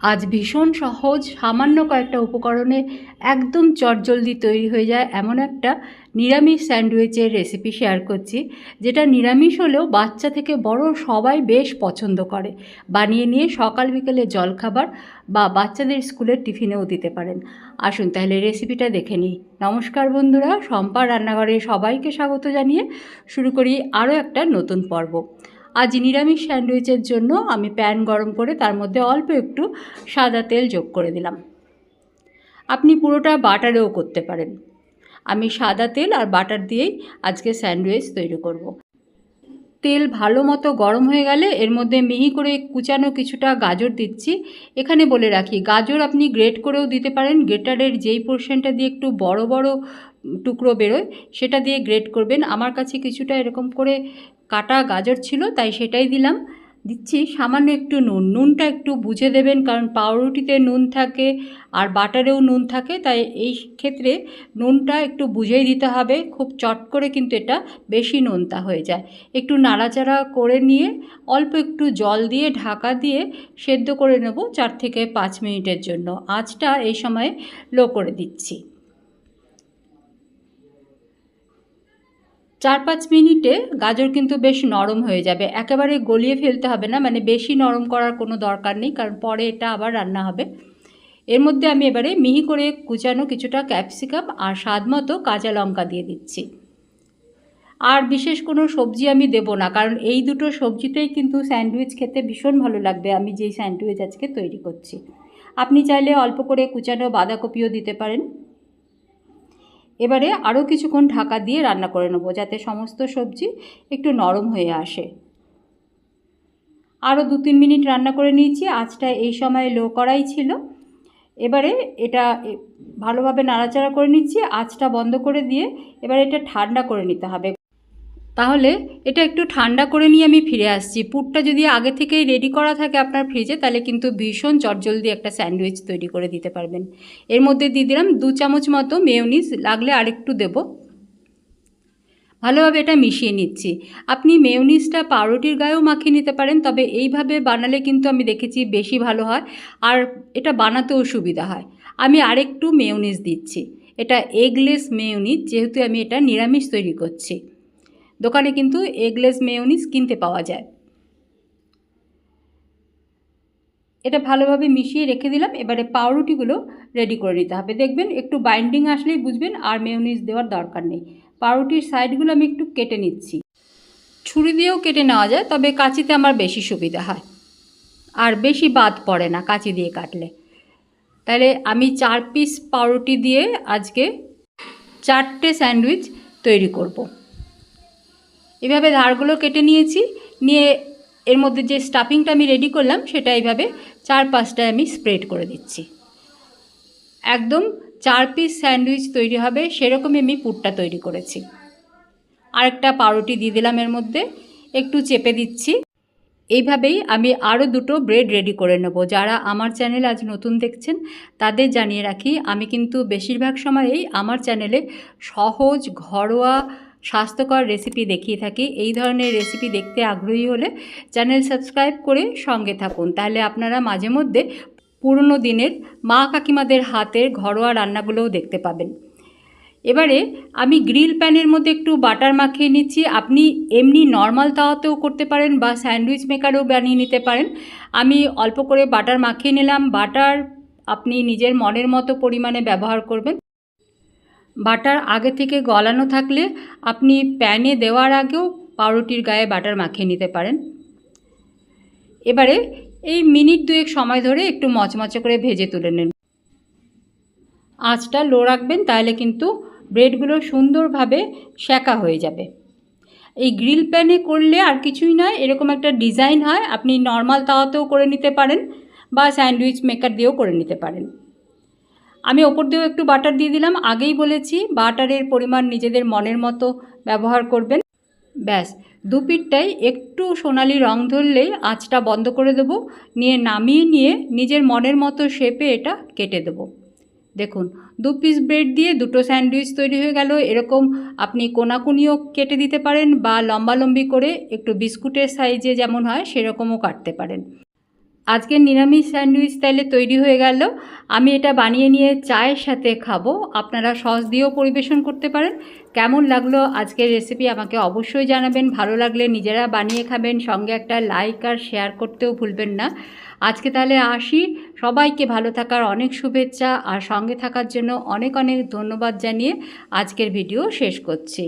আজ ভীষণ সহজ, সামান্য কয়েকটা উপকরণে একদম চটজলদি তৈরি হয়ে যায় এমন একটা নিরামিষ স্যান্ডউইচের রেসিপি শেয়ার করছি, যেটা নিরামিষ হলেও বাচ্চা থেকে বড় সবাই বেশ পছন্দ করে। বানিয়ে নিয়ে সকাল বিকেলে জলখাবার বা বাচ্চাদের স্কুলের টিফিনেও দিতে পারেন। আসুন তাহলে রেসিপিটা দেখে নিই। নমস্কার বন্ধুরা সম্পা রান্নাঘরে সবাইকে স্বাগত জানিয়ে শুরু করি আরও একটা নতুন পর্ব। আজ নিরামিষ স্যান্ডউইচের জন্য আমি প্যান গরম করে তার মধ্যে অল্প একটু সাদা তেল যোগ করে দিলাম আপনি পুরোটা বাটারেও করতে পারেন আমি সাদা তেল আর বাটার দিয়েই আজকে স্যান্ডউইচ তৈরি করব। তেল ভালো মতো গরম হয়ে গেলে এর মধ্যে মিহি করে কুচানো কিছুটা গাজর দিচ্ছি। এখানে বলে রাখি, গাজর আপনি গ্রেট করেও দিতে পারেন, গ্রেটারের যেই পোর্শনটা দিয়ে একটু বড় বড় টুকরো বেরোয় সেটা দিয়ে গ্রেট করবেন। আমার কাছে কিছুটা এরকম করে কাটা গাজর ছিল, তাই সেটাই দিলাম। দিচ্ছি। সামান্য একটু নুন। নুনটা একটু বুঝে দেবেন, কারণ পাউরুটিতে নুন থাকে আর বাটারেও নুন থাকে, তাই এই ক্ষেত্রে নুনটা একটু বুঝেই দিতে হবে। খুব চট করে কিন্তু এটা বেশি নোনতা হয়ে যায়। একটু নাড়াচাড়া করে নিয়ে অল্প একটু জল দিয়ে, ঢাকা দিয়ে সেদ্ধ করে নেব চার থেকে পাঁচ মিনিটের জন্য। আঁচটা এই সময় লো করে দিচ্ছি। চার পাঁচ মিনিটে গাজর কিন্তু বেশ নরম হয়ে যাবে। একেবারে গলিয়ে ফেলতে হবে না মানে বেশি নরম করার কোনো দরকার নেই, কারণ পরে এটা আবার রান্না হবে। এর মধ্যে আমি এবারে মিহি করে কুচানো কিছুটা ক্যাপসিকাম আর স্বাদ মতো কাঁচা লঙ্কা দিয়ে দিচ্ছি। আর বিশেষ কোনো সবজি আমি দেব না, কারণ এই দুটো সবজিতেই কিন্তু স্যান্ডউইচ খেতে ভীষণ ভালো লাগবে, আমি যেই স্যান্ডউইচ আজকে তৈরি করছি। আপনি চাইলে অল্প করে কুচানো বাঁধাকপিও দিতে পারেন। এবারে আরও কিছুক্ষণ ঢাকা দিয়ে রান্না করে নেব যাতে সমস্ত সবজি একটু নরম হয়ে আসে। আরও দু তিন মিনিট রান্না করে নিয়েছি, আঁচটা এই সময় লো করাই ছিল। এবারে এটা ভালোভাবে নাড়াচাড়া করে নিচ্ছি, আঁচটা বন্ধ করে দিয়ে এবার এটা ঠান্ডা করে নিতে হবে। তাহলে এটা একটু ঠান্ডা করে নিয়ে আমি ফিরে আসছি। পুরটা যদি আগে থেকেই রেডি করা থাকে আপনার ফ্রিজে তাহলে কিন্তু ভীষণ চটজলদি একটা স্যান্ডউইচ তৈরি করে দিতে পারবেন। এর মধ্যে দিয়ে দিলাম দু চামচ মতো মেয়নিজ লাগলে আরেকটু দেব। ভালোভাবে এটা মিশিয়ে নিচ্ছি। আপনি মেয়নিজটা পাউরুটির গায়েও মাখিয়ে নিতে পারেন, তবে এইভাবে বানালে কিন্তু আমি দেখেছি বেশি ভালো হয়, আর এটা বানাতেও সুবিধা হয়। আমি আরেকটু মেয়নিজ দিচ্ছি। এটা এগলেস মেয়নিজ যেহেতু আমি এটা নিরামিষ তৈরি করছি। দোকানে কিন্তু এগলেস মেয়নিজ কিনতে পাওয়া যায়। এটা ভালোভাবে মিশিয়ে রেখে দিলাম, এবারে পাউরুটিগুলো রেডি করে নিতে হবে। দেখবেন একটু বাইন্ডিং আসলেই বুঝবেন আর মেয়নিজ দেওয়ার দরকার নেই। পাউরুটির সাইডগুলো আমি একটু কেটে নিচ্ছি। ছুরি দিয়েও কেটে নেওয়া যায়, তবে কাঁচিতে আমার বেশি সুবিধা হয়। আর বেশি বাদ পড়ে না কাঁচি দিয়ে কাটলে। তাহলে আমি চার পিস পাউরুটি দিয়ে আজকে চারটে স্যান্ডউইচ তৈরি করব। এভাবে ধারগুলো কেটে নিয়েছি, নিয়ে এর মধ্যে যে স্টাফিংটা আমি রেডি করলাম, সেটা এইভাবে চার পাঁচটায় আমি স্প্রেড করে দিচ্ছি। একদম চার পিস স্যান্ডউইচ তৈরি হবে, সেরকমই আমি পুরটা তৈরি করেছি। আরেকটা পাউরুটি দিয়ে দিলাম এর মধ্যে, একটু চেপে দিচ্ছি। এইভাবেই আমি আরও দুটো ব্রেড রেডি করে নেব। যারা আমার চ্যানেল আজ নতুন দেখছেন, তাদের জানিয়ে রাখি, আমি কিন্তু বেশিরভাগ সময়েই আমার চ্যানেলে সহজ, ঘরোয়া স্বাস্থ্যকর রেসিপি দেখিয়ে থাকি। এই ধরনের রেসিপি দেখতে আগ্রহী হলে চ্যানেল সাবস্ক্রাইব করে সঙ্গে থাকুন। তাহলে আপনারা মাঝে মধ্যে পুরনো দিনের মা কাকিমাদের হাতের ঘরোয়া রান্নাগুলোও দেখতে পাবেন। এবারে আমি গ্রিল প্যানের মধ্যে একটু বাটার মাখিয়ে নিচ্ছি। আপনি এমনি নর্মাল তাওয়াতেও করতে পারেন বা স্যান্ডউইচ মেকারেও বানিয়ে নিতে পারেন। আমি অল্প করে বাটার মাখিয়ে নিলাম। বাটার আপনি নিজের মনের মতো পরিমাণে ব্যবহার করবেন। বাটার আগে থেকে গলানো থাকলে আপনি প্যানে দেওয়ার আগেও পাউরুটির গায়ে বাটার মাখিয়ে নিতে পারেন। এবারে এই মিনিট দুয়েক সময় ধরে একটু মচমচে করে ভেজে তুলে নেন। আঁচটা লো রাখবেন, তাহলে কিন্তু ব্রেডগুলো সুন্দরভাবে সেকা হয়ে যাবে। এই গ্রিল প্যানে করলে আর কিছুই নয়, এরকম একটা ডিজাইন হয়, আপনি নর্মাল তাওয়াতেও করে নিতে পারেন বা স্যান্ডউইচ মেকার দিয়েও করে নিতে পারেন। আমি ওপর দিয়েও একটু বাটার দিয়ে দিলাম। আগেই বলেছি, বাটারের পরিমাণ নিজেদের মনের মতো ব্যবহার করবেন। ব্যাস দুপিটটাই একটু সোনালি রং ধরলেই আঁচটা বন্ধ করে দেবো। নিয়ে নামিয়ে নিয়ে নিজের মনের মতো শেপে এটা কেটে দেবো। দেখুন, দু পিস ব্রেড দিয়ে দুটো স্যান্ডউইচ তৈরি হয়ে গেল। এরকম আপনি কোনাকুনিও কেটে দিতে পারেন বা লম্বালম্বি করে একটু বিস্কুটের সাইজে যেমন হয়, সেরকমও কাটতে পারেন। আজকের নিরামিষ স্যান্ডউইচ তাইলে তৈরি হয়ে গেল। আমি এটা বানিয়ে নিয়ে চায়ের সাথে খাব। আপনারা সস দিয়েও পরিবেশন করতে পারেন। কেমন লাগল আজকের রেসিপি আমাকে অবশ্যই জানাবেন। ভালো লাগলে নিজেরা বানিয়ে খাবেন। সঙ্গে একটা লাইক আর শেয়ার করতেও ভুলবেন না। আজকে তাহলে আসি। সবাইকে ভালো থাকার অনেক শুভেচ্ছা। আর সঙ্গে থাকার জন্য অনেক অনেক ধন্যবাদ জানিয়ে আজকের ভিডিও শেষ করছি।